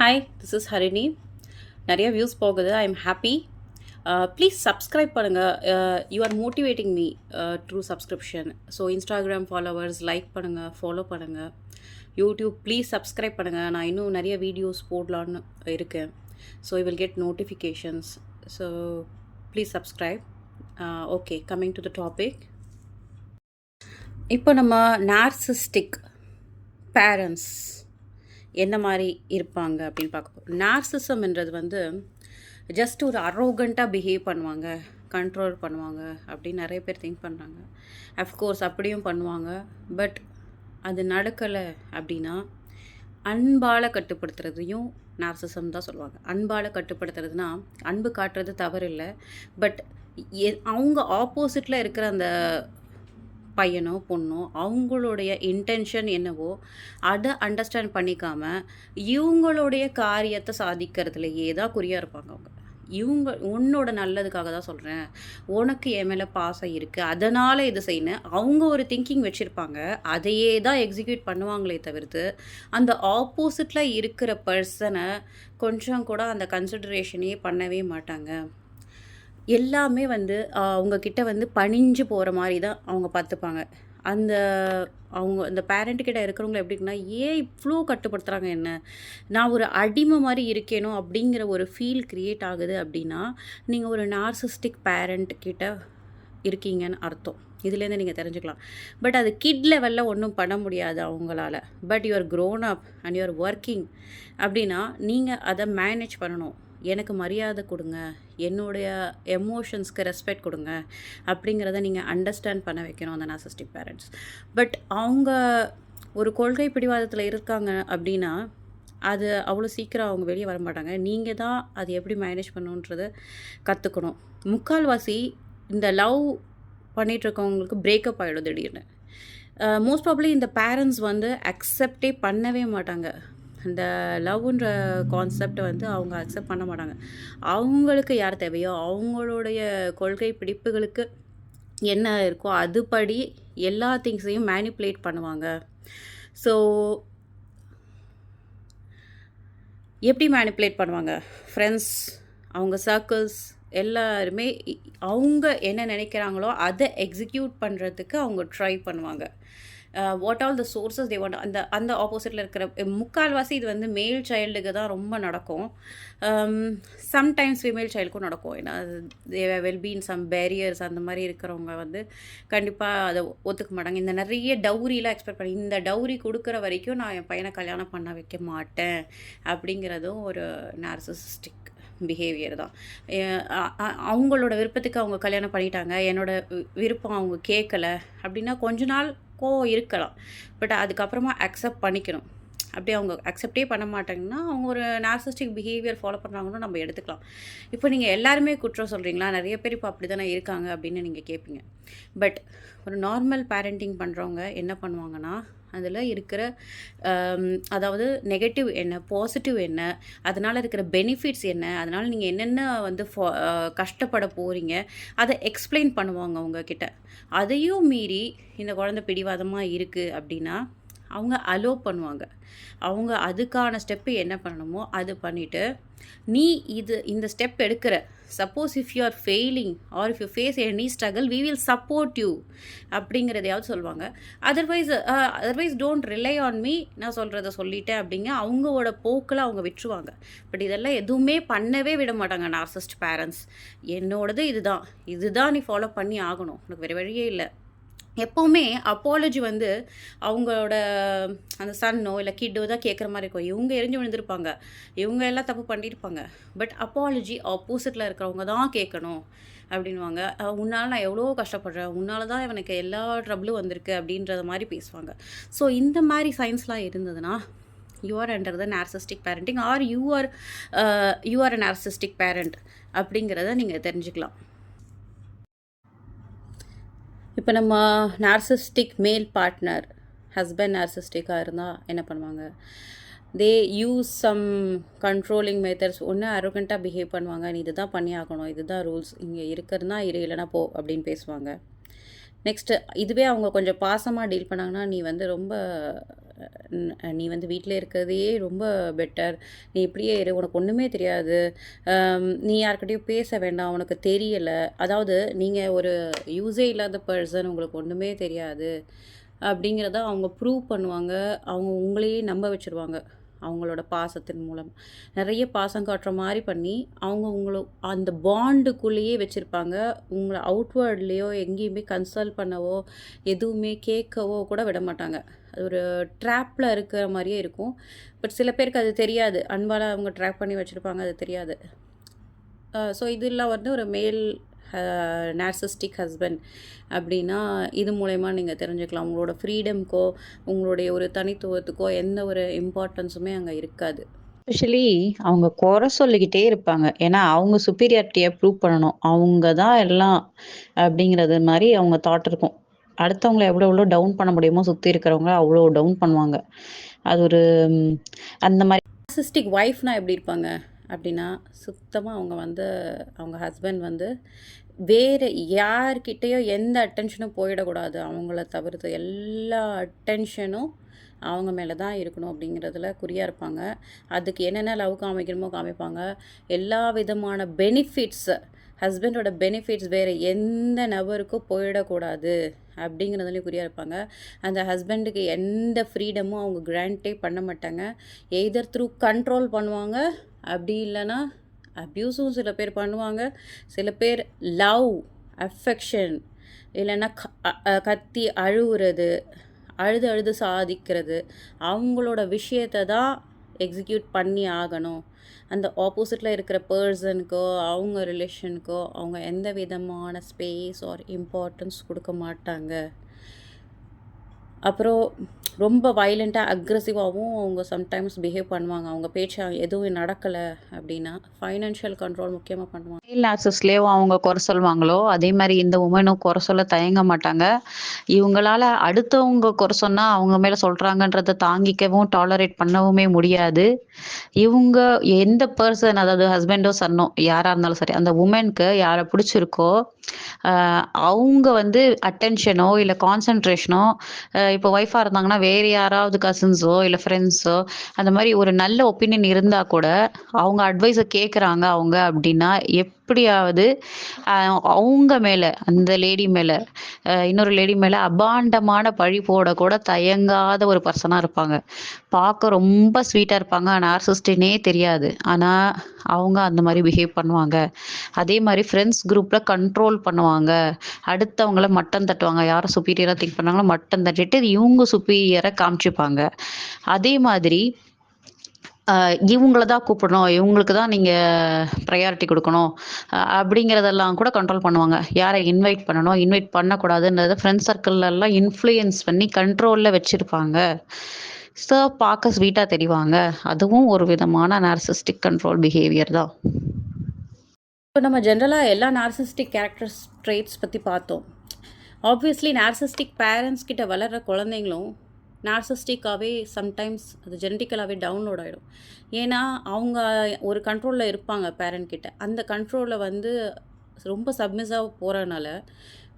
Hi this is Harini நிறைய views போகுது. I am happy please subscribe பண்ணுங்கள் you are motivating me through subscription so Instagram followers like பண்ணுங்கள் follow பண்ணுங்கள் YouTube please subscribe பண்ணுங்கள் நான் இன்னும் நிறைய வீடியோஸ் போடலான்னு இருக்கேன். So I will get notifications so please subscribe okay coming to the topic இப்போ நம்ம நார்சிஸ்டிக் பேரண்ட்ஸ் என்ன மாதிரி இருப்பாங்க அப்படின்னு பார்க்க நார்சிசம்ன்றது வந்து ஜஸ்ட் ஒரு அரோகண்ட்டாக பிஹேவ் பண்ணுவாங்க கண்ட்ரோல் பண்ணுவாங்க அப்படின்னு நிறைய பேர் திங்க் பண்ணுறாங்க அஃப்கோர்ஸ் அப்படியும் பண்ணுவாங்க. பட் அது நடக்கலை அப்படின்னா அன்பால் கட்டுப்படுத்துறதையும் நார்சிசம் தான் சொல்லுவாங்க. அன்பால் கட்டுப்படுத்துறதுனா அன்பு காட்டுறது தவறு இல்லை பட் அவங்க ஆப்போசிட்டில் இருக்கிற அந்த பையனோ பொண்ணோ அவங்களுடைய இன்டென்ஷன் என்னவோ அதை அண்டர்ஸ்டாண்ட் பண்ணிக்காமல் இவங்களுடைய காரியத்தை சாதிக்கிறதுலையே தான் குறியாக இருப்பாங்க அவங்க. இவங்க உன்னோட நல்லதுக்காக தான் சொல்கிறேன் உனக்கு என் மேலே பாசம் இருக்குது அதனால் இது செய்யணும் அவங்க ஒரு திங்கிங் வச்சுருப்பாங்க. அதையே தான் எக்ஸிக்யூட் பண்ணுவாங்களே தவிர்த்து அந்த ஆப்போசிட்டில் இருக்கிற பர்சனை கொஞ்சம் கூட அந்த கன்சிடரேஷனே பண்ணவே மாட்டாங்க. எல்லாமே வந்து அவங்கக்கிட்ட வந்து பணிஞ்சு போகிற மாதிரி தான் அவங்க பார்த்துப்பாங்க அந்த அவங்க அந்த பேரண்ட்டுக்கிட்ட இருக்கிறவங்கள எப்படின்னா ஏன் இவ்வளோ கட்டுப்படுத்துகிறாங்க என்ன? நான் ஒரு அடிமை மாதிரி இருக்கேனோ அப்படிங்கிற ஒரு ஃபீல் க்ரியேட் ஆகுது அப்படின்னா நீங்கள் ஒரு நார்சிஸ்டிக் பேரண்ட் கிட்ட இருக்கீங்கன்னு அர்த்தம். இதுலேருந்து நீங்கள் தெரிஞ்சுக்கலாம். பட் அது கிட் லெவலில் ஒன்றும் பண்ண முடியாது அவங்களால. But you're grown up and you're working அப்படின்னா நீங்கள் அதை மேனேஜ் பண்ணணும். எனக்கு மரியாதை கொடுங்க என்னுடைய எமோஷன்ஸ்க்கு ரெஸ்பெக்ட் கொடுங்க அப்படிங்கிறத நீங்கள் அண்டர்ஸ்டாண்ட் பண்ண வைக்கணும் அந்த நாசிஸ்டிக் பேரண்ட்ஸ் பட் அவங்க ஒரு கொள்கை பிடிவாதத்தில் இருக்காங்க அப்படின்னா அது அவ்வளோ சீக்கிரம் அவங்க வெளியே வர மாட்டாங்க. நீங்கள் தான் அது எப்படி மேனேஜ் பண்ணணுன்றத கற்றுக்கணும் முக்கால்வாசி இந்த லவ் பண்ணிகிட்ருக்கவங்களுக்கு பிரேக்கப் ஆகிடும் திடீர்னு. மோஸ்ட் ப்ராப்ளி இந்த பேரண்ட்ஸ் வந்து அக்செப்டே பண்ணவே மாட்டாங்க. அந்த லவ்ன்ற கான்செப்டை வந்து அவங்க அக்செப்ட் பண்ண மாட்டாங்க. அவங்களுக்கு யார் தேவையோ அவங்களுடைய கொள்கை பிடிப்புகளுக்கு என்ன இருக்கோ அதுபடி எல்லா திங்ஸையும் மேனிப்புலேட் பண்ணுவாங்க. ஸோ எப்படி மேனிப்புலேட் பண்ணுவாங்க? ஃப்ரெண்ட்ஸ் அவங்க சர்க்கிள்ஸ் எல்லாருமே அவங்க என்ன நினைக்கிறாங்களோ அதை எக்ஸிக்யூட் பண்ணுறதுக்கு அவங்க ட்ரை பண்ணுவாங்க. What all the sources they want அந்த அந்த ஆப்போசிட்டில் இருக்கிற eh, முக்கால்வாசி இது வந்து மேல் சைல்டுக்கு தான் ரொம்ப நடக்கும். சம்டைம்ஸ் ஃபீமேல் சைல்டுக்கும் நடக்கும். ஏன்னா they well been some barriers அந்த மாதிரி இருக்கிறவங்க வந்து கண்டிப்பாக அதை ஒத்துக்க மாட்டாங்க. இந்த நிறைய டவுரிலாம் எக்ஸ்பெக்ட் பண்ணி இந்த டவுரி கொடுக்குற வரைக்கும் நான் என் பையனை கல்யாணம் பண்ண வைக்க மாட்டேன் அப்படிங்கிறதும் ஒரு நார்சிஸ்டிக் பிஹேவியர் தான். அவங்களோட விருப்பத்துக்கு அவங்க கல்யாணம் பண்ணிட்டாங்க என்னோட விருப்பம் அவங்க கேட்கல அப்படின்னா கொஞ்ச நாள் கோவம் இருக்கலாம். பட் அதுக்கப்புறமா அக்செப்ட் பண்ணிக்கணும். அப்படியே அவங்க அக்செப்டே பண்ண மாட்டாங்கன்னா அவங்க ஒரு நார்சிஸ்டிக் பிஹேவியர் ஃபாலோ பண்ணுறாங்கன்னு நம்ம எடுத்துக்கலாம். இப்போ நீங்கள் எல்லாருமே குற்றம் சொல்கிறீங்களா நிறைய பேர் இப்போ அப்படி தானே இருக்காங்க அப்படின்னு நீங்கள் கேட்பீங்க பட் ஒரு நார்மல் பேரண்டிங் பண்ணுறவங்க என்ன பண்ணுவாங்கன்னா அதில் இருக்கிற அதாவது நெகட்டிவ் என்ன பாசிட்டிவ் என்ன அதனால் இருக்கிற பெனிஃபிட்ஸ் என்ன அதனால் நீங்கள் என்னென்ன வந்து கஷ்டப்பட போகிறீங்க அதை எக்ஸ்பிளைன் பண்ணுவாங்க அவங்கக்கிட்ட அதையும் மீறி இந்த குழந்தை பிடிவாதமாக இருக்குது அப்படின்னா அவங்க அலோ பண்ணுவாங்க. அவங்க அதுக்கான ஸ்டெப்பு என்ன பண்ணணுமோ அது பண்ணிவிட்டு நீ இது இந்த ஸ்டெப் எடுக்கிற. Suppose if you are failing or if you face any struggle we will support you அப்படிங்கிறதையாவது சொல்லுவாங்க. Otherwise otherwise don't rely on me நான் சொல்கிறத சொல்லிட்டேன் அப்படிங்க அவங்களோட போக்கில் அவங்க விட்டுருவாங்க. பட் இதெல்லாம் எதுவுமே பண்ணவே விட மாட்டாங்க நார்சிஸ்ட் பேரண்ட்ஸ் என்னோடது இதுதான். இதுதான் நீ ஃபாலோ பண்ணி ஆகணும். உனக்கு வேறு வழியே இல்லை. எப்போவுமே அப்பாலஜி வந்து அவங்களோட அந்த சன்னோ இல்லை கிட்டோ தான் கேட்குற மாதிரி இருக்கும். இவங்க எரிஞ்சு விழுந்திருப்பாங்க. இவங்க எல்லாம் தப்பு பண்ணியிருப்பாங்க பட் அப்பாலஜி ஆப்போசிட்டில் இருக்கிறவங்க தான் கேட்கணும் அப்படின்வாங்க உன்னால் நான் எவ்வளோ கஷ்டப்படுறேன். உன்னால தான் எனக்கு எல்லா ட்ரபிளும் வந்திருக்கு அப்படின்றத மாதிரி பேசுவாங்க. ஸோ இந்த மாதிரி சயின்ஸ்லாம் இருந்ததுன்னா you are under the narcissistic parenting or you are you are a narcissistic parent அப்படிங்கிறத நீங்கள் தெரிஞ்சுக்கலாம். இப்போ நம்ம நார்சிஸ்டிக் மேல் பார்ட்னர் ஹஸ்பண்ட் நார்சிஸ்டிக்காக இருந்தால் என்ன பண்ணுவாங்க? They use some controlling methods ஒன்று அரோகண்ட்டாக பிஹேவ் பண்ணுவாங்க. நீ இது தான் பண்ணி ஆகணும். இதுதான் ரூல்ஸ் இங்கே இருக்கிறதுனா இரு இல்லைனா போ அப்படின்னு பேசுவாங்க. நெக்ஸ்ட்டு இதுவே அவங்க கொஞ்சம் பாசமாக டீல் பண்ணாங்கன்னா நீ வந்து ரொம்ப நீ வந்து வீட்டில் இருக்கிறதையே ரொம்ப பெட்டர் நீ இப்படியே இரு உனக்கு ஒன்றுமே தெரியாது. நீ யார்கிட்டையும் பேச வேண்டாம் உனக்கு தெரியலை. அதாவது நீங்கள் ஒரு யூஸே இல்லாத பர்சன் உங்களுக்கு ஒன்றுமே தெரியாது. அப்படிங்கிறத அவங்க ப்ரூவ் பண்ணுவாங்க. அவங்க உங்களையே நம்ப வச்சுருவாங்க. அவங்களோட பாசத்தின் மூலம். நிறைய பாசம் காட்டுற மாதிரி பண்ணி அவங்க உங்களை அந்த பாண்டுக்குள்ளேயே வச்சுருப்பாங்க. உங்களை அவுட்வேர்ட்லேயோ எங்கேயுமே கன்சல்ட் பண்ணவோ எதுவுமே கேட்கவோ கூட விட மாட்டாங்க. அது ஒரு ட்ராப்பில் இருக்கிற மாதிரியே இருக்கும். பட் சில பேருக்கு அது தெரியாது. அன்பால் அவங்க ட்ராப் பண்ணி வச்சுருப்பாங்க அது தெரியாது. ஸோ இதெல்லாம் வந்து ஒரு மேல் நார்சிஸ்டிக் ஹஸ்பண்ட் அப்படின்னா இது மூலயமா நீங்கள் தெரிஞ்சுக்கலாம். உங்களோட ஃப்ரீடம்க்கோ உங்களுடைய ஒரு தனித்துவத்துக்கோ எந்த ஒரு இம்பார்ட்டன்ஸுமே அங்கே இருக்காது. எஸ்பெஷலி அவங்க குறை சொல்லிக்கிட்டே இருப்பாங்க. ஏன்னா அவங்க சுப்பீரியாரிட்டியை ப்ரூவ் பண்ணணும். அவங்க தான் எல்லாம் அப்படிங்கிறது மாதிரி அவங்க தாட் இருக்கும். அடுத்தவங்களை எவ்வளோ எவ்வளோ டவுன் பண்ண முடியுமோ சுற்றி இருக்கிறவங்க அவ்வளோ டவுன் பண்ணுவாங்க. அது ஒரு அந்த மாதிரி. சிஸ்டிக் ஒய்ஃப்னா எப்படி இருப்பாங்க? அப்படின்னா சுத்தமாக அவங்க வந்து அவங்க ஹஸ்பண்ட் வந்து வேறு யார்கிட்டேயோ எந்த அட்டென்ஷனும் போயிடக்கூடாது. அவங்கள தவிர்த்து எல்லா அட்டென்ஷனும் அவங்க மேலே தான் இருக்கணும் அப்படிங்கிறதுல குறியாக இருப்பாங்க. அதுக்கு என்னென்ன லவ் காமிக்கணுமோ காமிப்பாங்க. எல்லா விதமான பெனிஃபிட்ஸை ஹஸ்பண்டோட பெனிஃபிட்ஸ் வேறு எந்த நபருக்கும் போயிடக்கூடாது அப்படிங்கிறதுலையும் குறியாக இருப்பாங்க. அந்த ஹஸ்பண்டுக்கு எந்த ஃப்ரீடமும் அவங்க கிராண்டே பண்ண மாட்டாங்க. எய்தர் த்ரூ கண்ட்ரோல் பண்ணுவாங்க அப்படி இல்லைன்னா அப்யூஸும் சில பேர் பண்ணுவாங்க. சில பேர் லவ் அஃபெக்ஷன் இல்லைன்னா கத்தி அழுவுறது அழுது அழுது சாதிக்கிறது அவங்களோட விஷயத்தை தான் எக்ஸிக்யூட் பண்ணி ஆகணும். அந்த ஆப்போசிட்டில் இருக்கிற பர்சனுக்கோ அவங்க ரிலேஷனுக்கோ அவங்க எந்த விதமான ஸ்பேஸ் ஆர் இம்பார்ட்டன்ஸ் கொடுக்க மாட்டாங்க. அப்புறம் ரொம்ப வைலண்ட்டாக அக்ரெசிவாகவும் அவங்க சம்டைம்ஸ் பிஹேவ் பண்ணுவாங்க. அவங்க பேச்சு எதுவும் நடக்கலை அப்படின்னா ஃபைனான்ஷியல் கண்ட்ரோல் முக்கியமாக பண்ணுவாங்க. மெயில் ஆக்சஸ்லேயோ அவங்க குறை சொல்லுவாங்களோ அதே மாதிரி இந்த உமனும் குறை சொல்ல தயங்க மாட்டாங்க. இவங்களால அடுத்தவங்க குறை சொன்னால் அவங்க மேலே சொல்கிறாங்கன்றதை தாங்கிக்கவும் டாலரேட் பண்ணவுமே முடியாது. இவங்க எந்த பர்சன் அதாவது ஹஸ்பண்டோ சன்னோ யாராக இருந்தாலும் சரி அந்த உமனுக்கு யாரை பிடிச்சிருக்கோ அவங்க வந்து அட்டென்ஷனோ இல்லை கான்சென்ட்ரேஷனோ இப்போ ஒய்ஃபாக இருந்தாங்கன்னா வேறு யாராவது கசின்ஸோ இல்லை ஃப்ரெண்ட்ஸோ அந்த மாதிரி ஒரு நல்ல ஒப்பீனியன் இருந்தால் கூட அவங்க அட்வைஸை கேட்குறாங்க அவங்க அப்படின்னா எப் எப்படியாவது அவங்க மேலே அந்த லேடி மேலே இன்னொரு லேடி மேலே அபாண்டமான பழி போட கூட தயங்காத ஒரு பர்சனாக இருப்பாங்க. பார்க்க ரொம்ப ஸ்வீட்டாக இருப்பாங்க. நார்சிஸ்டினே தெரியாது. ஆனால் அவங்க அந்த மாதிரி பிஹேவ் பண்ணுவாங்க. அதே மாதிரி ஃப்ரெண்ட்ஸ் குரூப்பில் கண்ட்ரோல் பண்ணுவாங்க. அடுத்தவங்கள மட்டம் தட்டுவாங்க. யாரும் சுப்பீரியராக திங்க் பண்ணாங்களோ மட்டம் தட்டிட்டு இவங்க சுப்பீரியரை காமிச்சுப்பாங்க. அதே மாதிரி இவங்கள தான் கூப்பிடணும் இவங்களுக்கு தான் நீங்கள் ப்ரையாரிட்டி கொடுக்கணும் அப்படிங்கிறதெல்லாம் கூட கண்ட்ரோல் பண்ணுவாங்க. யாரை இன்வைட் பண்ணணும் இன்வைட் பண்ணக்கூடாதுன்றத ஃப்ரெண்ட்ஸ் சர்க்கிள்லாம் இன்ஃப்ளூயன்ஸ் பண்ணி கண்ட்ரோலில் வச்சுருப்பாங்க. ஸோ பார்க்க ஸ்வீட்டாக தெரிவாங்க. அதுவும் ஒரு விதமான நார்சிஸ்டிக் கண்ட்ரோல் பிஹேவியர் தான். இப்போ நம்ம ஜென்ரலாக எல்லா நார்சிஸ்டிக் கேரக்டர்ஸ் ட்ரேட்ஸ் பற்றி பார்த்தோம். ஆப்வியஸ்லி நார்சிஸ்டிக் பேரண்ட்ஸ் கிட்ட வளர்கிற குழந்தைங்களும் நார்சிஸ்டிக்காகவே சம்டைம்ஸ் அது ஜெனட்டிக்கலாகவே டவுன்லோட் ஆகிடும் ஏன்னா அவங்க ஒரு கண்ட்ரோலில் இருப்பாங்க பேரண்ட் கிட்ட. அந்த கண்ட்ரோலில் வந்து ரொம்ப சப்மிஸாக போகிறனால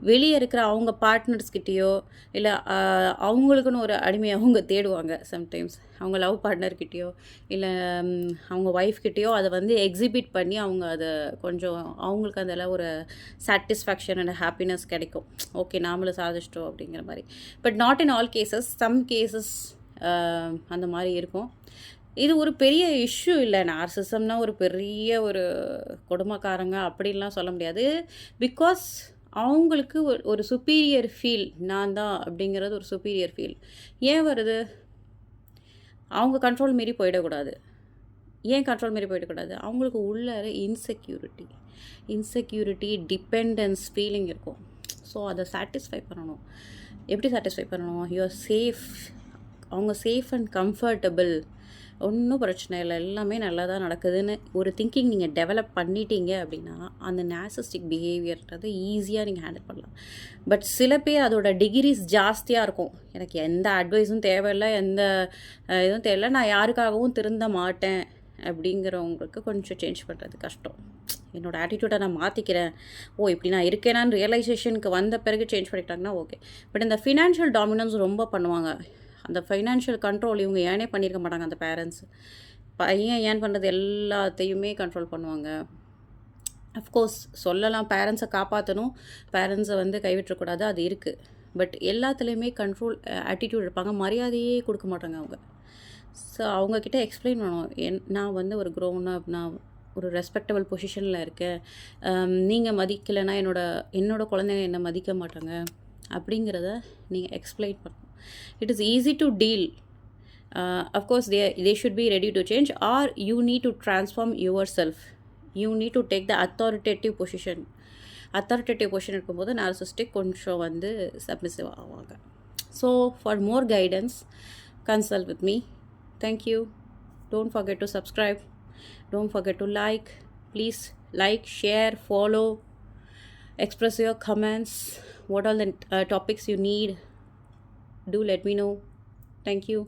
வெளியே இருக்கிற அவங்க பார்ட்னர்ஸ்கிட்டேயோ இல்லை அவங்களுக்குன்னு ஒரு அடிமையை அவங்க தேடுவாங்க சம்டைம்ஸ் அவங்க லவ் பார்ட்னர்கிட்டயோ இல்லை அவங்க ஒய்ஃப் கிட்டேயோ அதை வந்து எக்ஸிபிட் பண்ணி அவங்க அதை கொஞ்சம் அவங்களுக்கு அதில் ஒரு சாட்டிஸ்ஃபேக்ஷன் அண்ட் ஹாப்பினஸ் கிடைக்கும். ஓகே நாமளும் சாதிச்சிட்டோம் அப்படிங்கிற மாதிரி. But not in all cases some cases அந்த மாதிரி இருக்கும். இது ஒரு பெரிய இஷ்யூ இல்லை. நார்சிசம்னா ஒரு பெரிய ஒரு கொடுமைக்காரங்க அப்படின்லாம் சொல்ல முடியாது. பிகாஸ் அவங்களுக்கு ஒரு ஒரு சுப்பீரியர் ஃபீல் நான் தான் அப்படிங்கிறது ஒரு சுப்பீரியர் ஃபீல் ஏன் வருது? அவங்க கண்ட்ரோல் மீறி போயிடக்கூடாது. ஏன் கண்ட்ரோல் மாரி போயிடக்கூடாது? அவங்களுக்கு உள்ள இன்செக்யூரிட்டி இன்செக்யூரிட்டி டிபெண்டன்ஸ் ஃபீலிங் இருக்கும். ஸோ அதை சாட்டிஸ்ஃபை பண்ணணும். எப்படி சாட்டிஸ்ஃபை பண்ணணும்? யூஆர் சேஃப் அவங்க சேஃப் அண்ட் கம்ஃபர்டபுள் ஒன்றும் பிரச்சனை இல்லை எல்லாமே நல்லா தான் நடக்குதுன்னு ஒரு திங்கிங் நீங்கள் டெவலப் பண்ணிட்டீங்க அப்படின்னா அந்த நேசஸ்டிக் பிஹேவியர்ன்றதை ஈஸியாக நீங்கள் ஹேண்டில் பண்ணலாம். பட் சில பேர் அதோட டிகிரிஸ் ஜாஸ்தியாக இருக்கும். எனக்கு எந்த அட்வைஸும் தேவையில்லை எந்த இதுவும் தேவையில்லை. நான் யாருக்காகவும் திருந்த மாட்டேன் அப்படிங்கிறவங்களுக்கு கொஞ்சம் சேஞ்ச் பண்ணுறது கஷ்டம். என்னோடய ஆட்டிடியூடை நான் மாற்றிக்கிறேன் ஓ இப்படி நான் இருக்கேனான்னு ரியலைசேஷனுக்கு வந்த பிறகு சேஞ்ச் பண்ணிக்கிட்டாங்கன்னா ஓகே பட் இந்த ஃபினான்ஷியல் டாமினன்ஸ் ரொம்ப பண்ணுவாங்க. அந்த ஃபைனான்ஷியல் கண்ட்ரோல் இவங்க ஏனே பண்ணியிருக்க மாட்டாங்க அந்த பேரண்ட்ஸ் பையன் ஏன் பண்ணுறது எல்லாத்தையுமே கண்ட்ரோல் பண்ணுவாங்க. அஃப்கோர்ஸ் சொல்லலாம் பேரண்ட்ஸை காப்பாற்றணும் பேரண்ட்ஸை வந்து கைவிட்டக்கூடாது அது இருக்குது பட் எல்லாத்துலேயுமே கண்ட்ரோல் ஆட்டிடியூட் இருப்பாங்க. மரியாதையே கொடுக்க மாட்டாங்க அவங்க. ஸோ அவங்கக்கிட்ட எக்ஸ்பிளைன் பண்ணணும். என் நான் வந்து ஒரு க்ரோன் அப் நான் ஒரு ரெஸ்பெக்டபிள் பொசிஷனில் இருக்கேன். நீங்கள் மதிக்கலைன்னா என்னோட என்னோடய குழந்தைங்க என்னை மதிக்க மாட்டாங்க. அப்படிங்கிறத நீங்கள் எக்ஸ்பிளைன் பண்ணணும். It is easy to deal of course they they should be ready to change or you need to transform yourself you need to take the authoritative position authoritative position இருக்கும்போது நார்சிஸ்டிக் கொஞ்சம் வந்து submissive ஆவாங்க. So for more guidance consult with me thank you don't forget to subscribe don't forget to like please like share follow express your comments what are the uh, topics you need do let me know. Thank you